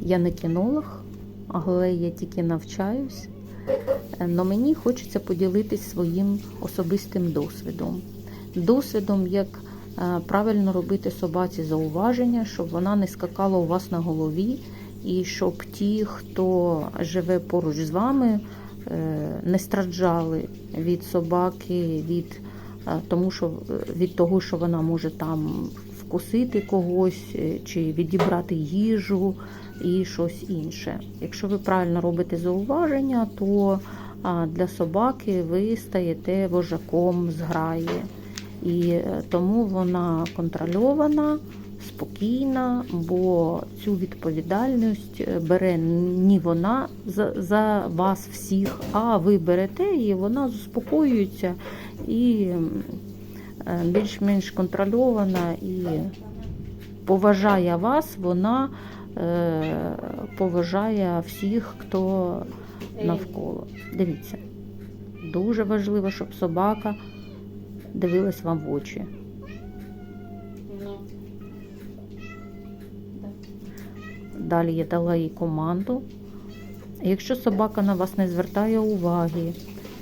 Я не кінолог, але я тільки навчаюсь. Але мені хочеться поділитись своїм особистим досвідом. Досвідом, як е, правильно робити собаці зауваження, щоб вона не скакала у вас на голові, і щоб ті, хто живе поруч з вами, е, не страждали від собаки, від, е, тому що, від того, що вона може там вкусити когось е, чи відібрати їжу і щось інше. Якщо ви правильно робите зауваження, то для собаки ви стаєте вожаком зграї. І е, тому вона контрольована, спокійна, бо цю відповідальність е, бере не вона за, вас всіх, а ви берете і вона заспокоюється і більш-менш контрольована і поважає вас, вона е, поважає всіх, хто навколо. Дивіться, дуже важливо, щоб собака дивилась вам в очі. Далі я дала їй команду. Якщо собака на вас не звертає уваги,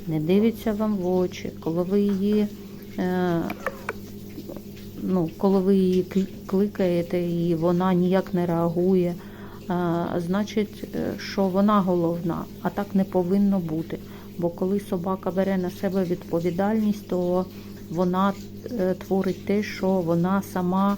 не дивиться вам в очі, коли ви її, е, ну, коли ви її кл- кликаєте і вона ніяк не реагує, е, значить, е, що вона головна, а так не повинно бути. Бо коли собака бере на себе відповідальність, то вона е, творить те, що вона сама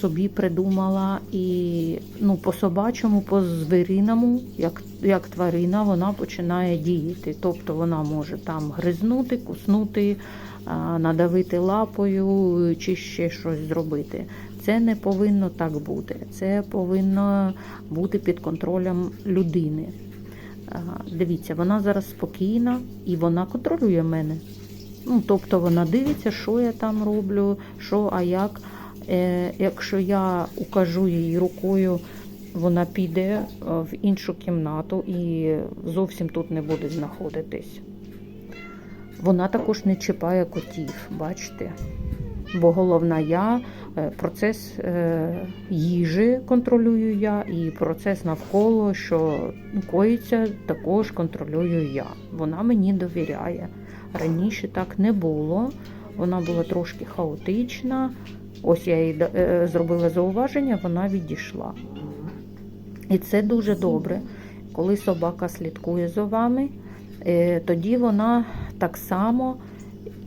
собі придумала і ну, по собачому, по звіриному, як, як тварина, вона починає діяти. Тобто вона може там гризнути, куснути, надавити лапою чи ще щось зробити. Це не повинно так бути. Це повинно бути під контролем людини. Дивіться, вона зараз спокійна і вона контролює мене. Ну, тобто вона дивиться, що я там роблю, що, а як. Е, якщо я укажу їй рукою, вона піде е, в іншу кімнату і зовсім тут не буде знаходитись. Вона також не чіпає котів, бачите? Бо головна я, е, процес їжі контролюю я, і процес навколо, що коїться, також контролюю я. Вона мені довіряє. Раніше так не було. Вона була трошки хаотична. Ось я їй е, зробила зауваження, вона відійшла. І це дуже добре. Коли собака слідкує за вами, е, тоді вона так само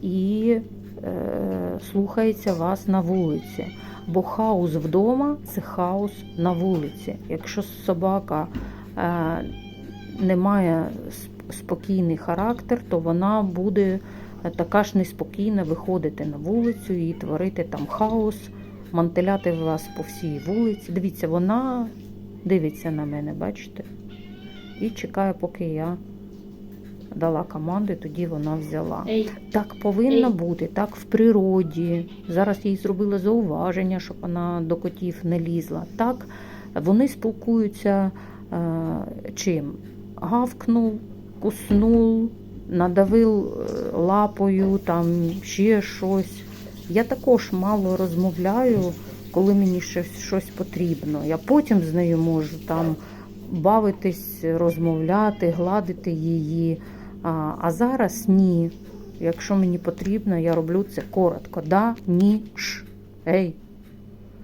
і е, слухається вас на вулиці. Бо хаос вдома це хаос на вулиці. Якщо собака не має спокійний характер, то вона буде така ж неспокійна виходити на вулицю і творити там хаос, мантеляти вас по всій вулиці. Дивіться, вона дивиться на мене, бачите? І чекає, поки я дала команди, тоді вона взяла. Ей, Так повинно Ей. бути, так в природі. Зараз їй зробили зауваження, щоб вона до котів не лізла. Так вони спілкуються е, чим? Гавкнув, куснув, надавив е, лапою, там ще щось. Я також мало розмовляю, коли мені щось, щось потрібно. Я потім з нею можу там бавитись, розмовляти, гладити її. А, а зараз ні. Якщо мені потрібно, я роблю це коротко. Да, ні, ш. Ей.